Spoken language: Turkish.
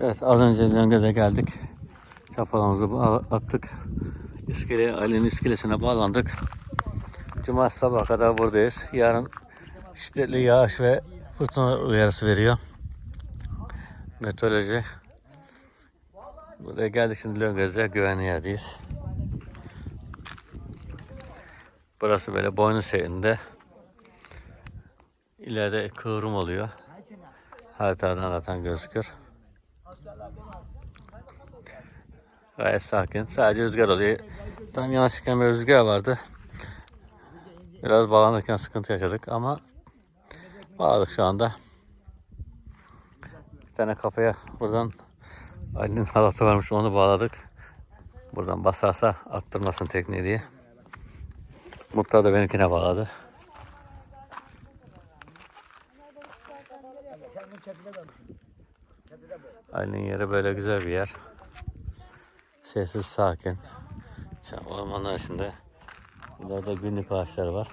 Evet az önce Löngöz'e geldik. Çapalamızı attık. İskele, Ali'nin iskelesine bağlandık. Cumartesi sabah kadar buradayız. Yarın şiddetli yağış ve fırtına uyarısı veriyor. Meteoroloji. Buraya geldik şimdi Löngöz'de güvenli yerdeyiz. Burası böyle boynu şeklinde. İleride kıvrım oluyor. Haritadan zaten gözükür. Gayet sakin. Sadece rüzgar oluyor. Tam yana çıkan bir rüzgar vardı. Biraz bağlanırken sıkıntı yaşadık ama bağladık şu anda. Bir tane kafaya buradan Ali'nin halatı varmış onu bağladık. Buradan basarsa attırmasın tekneyi diye. Muhtar da benimkine bağladı. Ali'nin yeri böyle güzel bir yer. Sessiz, sakin. Çam ormanlar içinde. İleride günlük ağaçlar var.